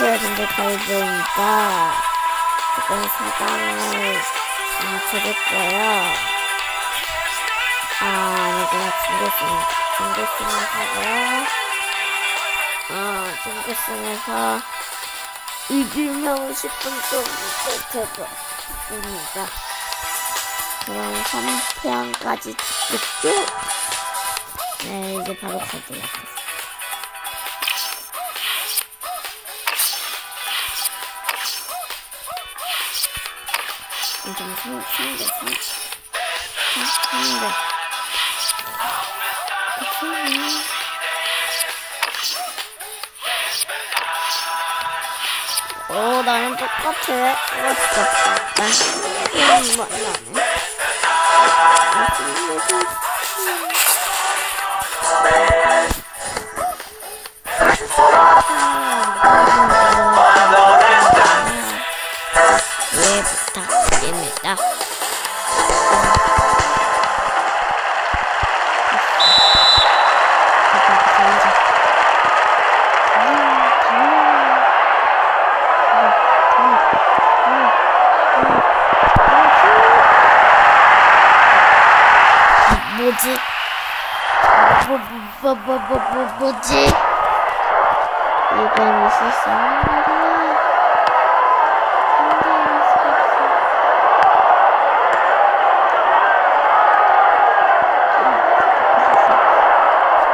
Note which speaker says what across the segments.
Speaker 1: 안녕하세요, 진득가이드입니다. 지금 사당을 드렸고요. 아, 아니구나, 중계승, 중계승을 하고요. 어, 중계승에서 이기면 10분 동안 되겠습니다. 그럼 3편까지 찍겠죠? 네, 이제 바로 가도록 하겠습니다. 좀 상, 상대, 상, 상, 상대. 오케이. 오, 나랑 똑같아. 이거 진짜. 난, 이런 거, 나네. 예, 뭐지? 뭐, 뭐, 뭐, 뭐, 뭐, 뭐지? 이건 있었어.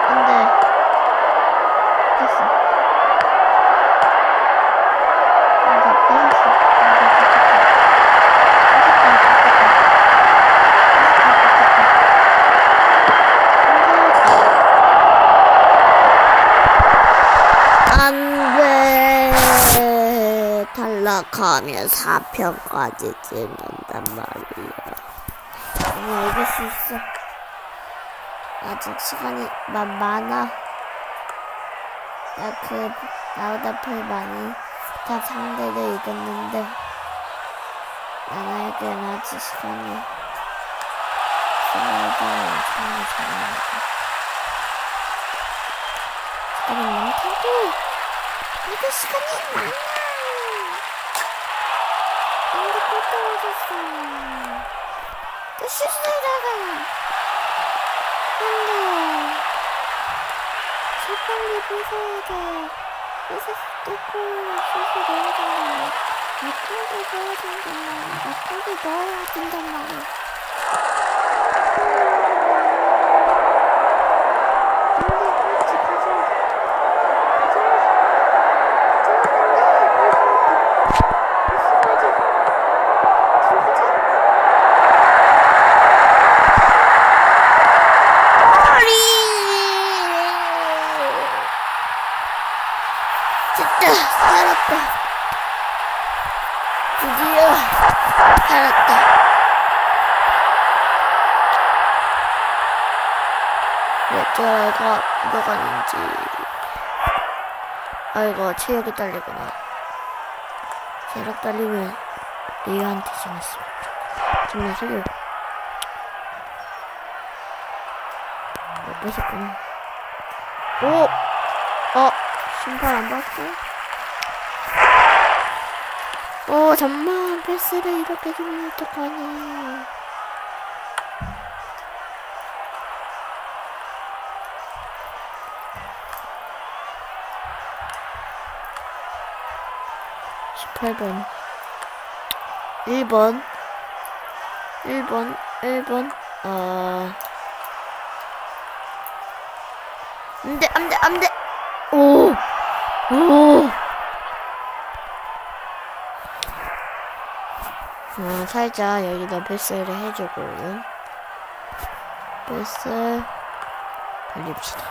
Speaker 1: 안돼. 됐어. 안돼, 뺏었어. 탈락하면 4편까지 찍는단 말이야. 어, 이길 수 있어. 아직 시간이 마, 많아. 나 그, 나보다 별 많이 다 상대를 이겼는데, 나에겐 아직 시간이. 시간이 많다고! 이거 시간이 많아! 근데 또 떨어졌어. 또 실수하다가. 안돼. 저 빨리 부숴야 돼. 부숴 뚫고 슛을 넣어야 된단 말이야. 앞쪽에 넣어야 된단 말이야. 앞쪽에 넣어야 된단 말이야. 살았다 왜 저가 들어가는지 아이고 체력이 딸리구나 체력 딸리면 리아한테 정말 살려 못 보셨구나. 오! 어, 심판 안 봤어? 오, 잠만, 패스를 이렇게 주면 어떡하니. 십팔 번. 1번. 1번 1번. 어. 안 돼 안 돼 안 돼. 오! 오. 어, 살짝 여기다 패스를 해주고 패스 돌립시다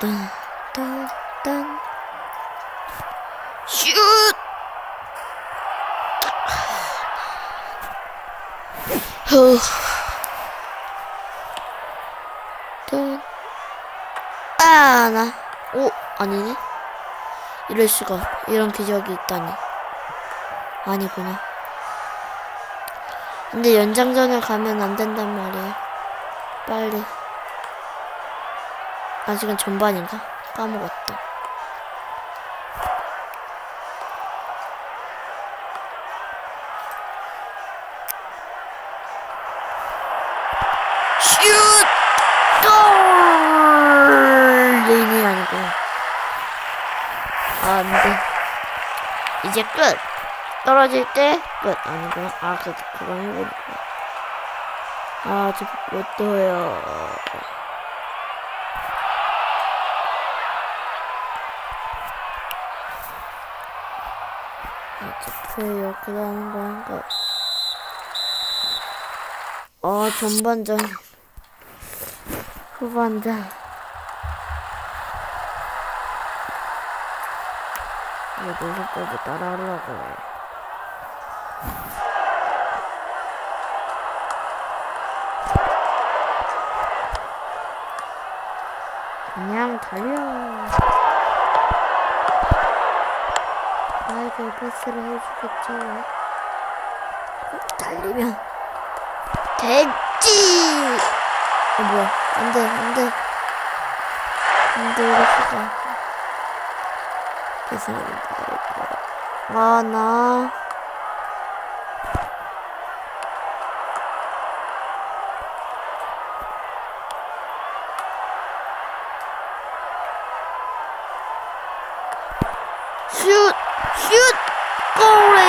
Speaker 1: 딴딴딴 슛 후. 짠. 아, 나. 오, 아니네. 이럴 수가. 이런 기적이 있다니. 아니구나. 근데 연장전을 가면 안 된단 말이야. 빨리. 아직은 전반인가? 까먹었다. 슛! 골!
Speaker 2: 레인이 아니고. 아, 안 돼. 이제 끝! 떨어질 때 끝. 아니구나. 아, 그, 그건 해보니까. 아, 저 못 떠요. 어차피 이렇게 하는 거니까. 어, 전반전. 후반전. 이거 노숙까지 따라 하려고 그냥 달려. 나에게 패스를 해주겠죠. 달리면 됐지. 어 뭐야? 안 돼 안 돼 안 돼 이럴 수가. 패스를 아, 나. 슛! 슛! 골에!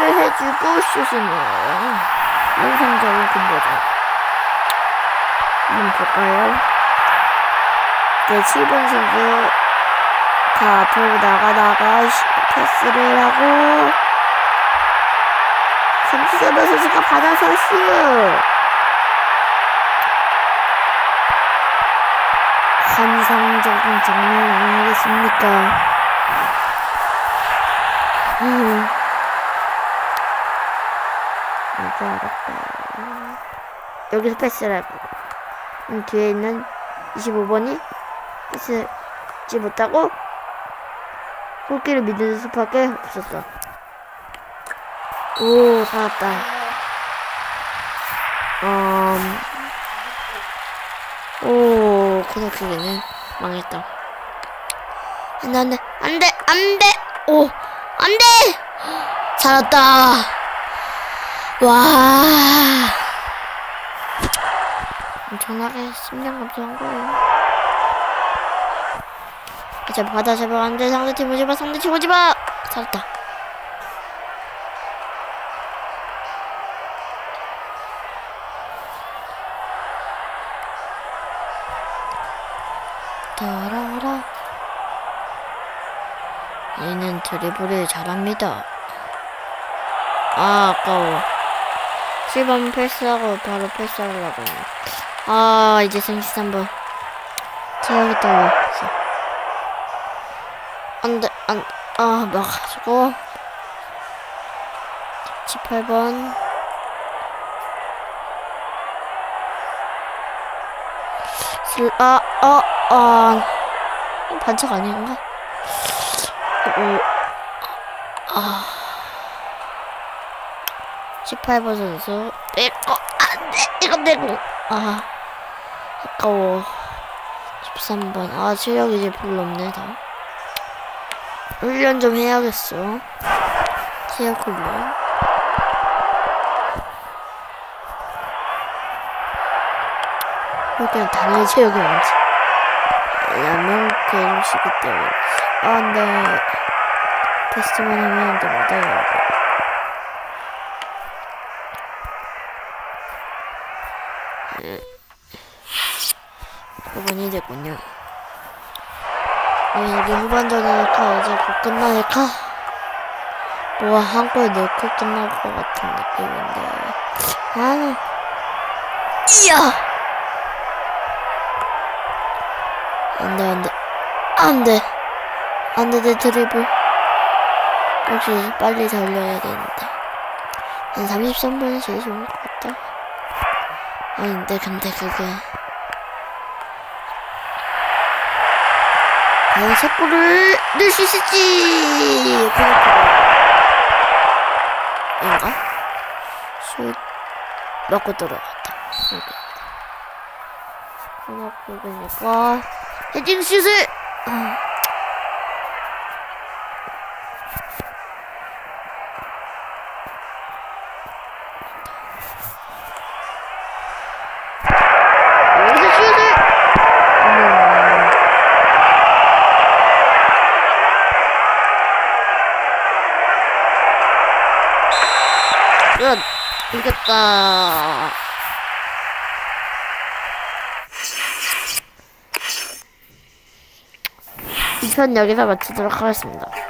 Speaker 2: 패스를 해주고 슛을 넣어요. 인상적인 근거죠. 한번 볼까요? 네, 7번 선수 다 앞으로 나가다가 시- 패스를 하고 33번 선수가 받아서 슛! 환상적인 장면 아니겠습니까? 음. 이거 어렵다. 여기서 패스를 하고 음, 뒤에 있는 25번이 패스지 못하고 골키를 믿을 수밖에 없었어. 오, 살았다. 음, 오, 코너킥이네. 망했다. 안 돼, 안 돼, 안 돼, 안 돼! 오, 안 돼! 살았다! 와. 엄청나게 심장 감소한 거예요. 아, 제발 받아, 제발 안 돼. 상대팀 오지 마, 상대팀 오지 마! 살았다. 따라라. 얘는 드리블을 잘합니다. 아, 아까워. 7번 패스하고 바로 패스하려고. 아, 이제 33번. 체력이 떨어졌어. 안 돼, 안, 아, 막아가지고. 18번. 슬, 아, 어, 아. 반칙 아닌가? 오, 아. 18번 선수. 빼고 안돼 이건 내고 아 아까워. 13번. 아 체력이 이제 별로 없네 다. 훈련 좀 해야겠어. 체력 훈련. 그냥 당연히 체력이 많지. 왜냐면 계속시기 때문에. 아 근데 테스트만 하면 안 됩니다 여러분 5분이 됐군요. 어, 여기 후반전이니까 이제 곧 끝나니까 뭐한골 넣고 끝날 것 같은 느낌인데. 아 이야! 안돼 안돼 안돼. 안돼 내 드리블. 역시 빨리 달려야 되는데. 한 33분이 제일 좋은 것 같다. 아닌데 근데 그게 과연 석구를 넣을 수 있을지 그렇구나 인가? 슛 맞고 들어갔다 코너킥이니까 헤딩 슛을 아. 여기서 슛을 음. 이겼다. 이편 여기서 마치도록 하겠습니다.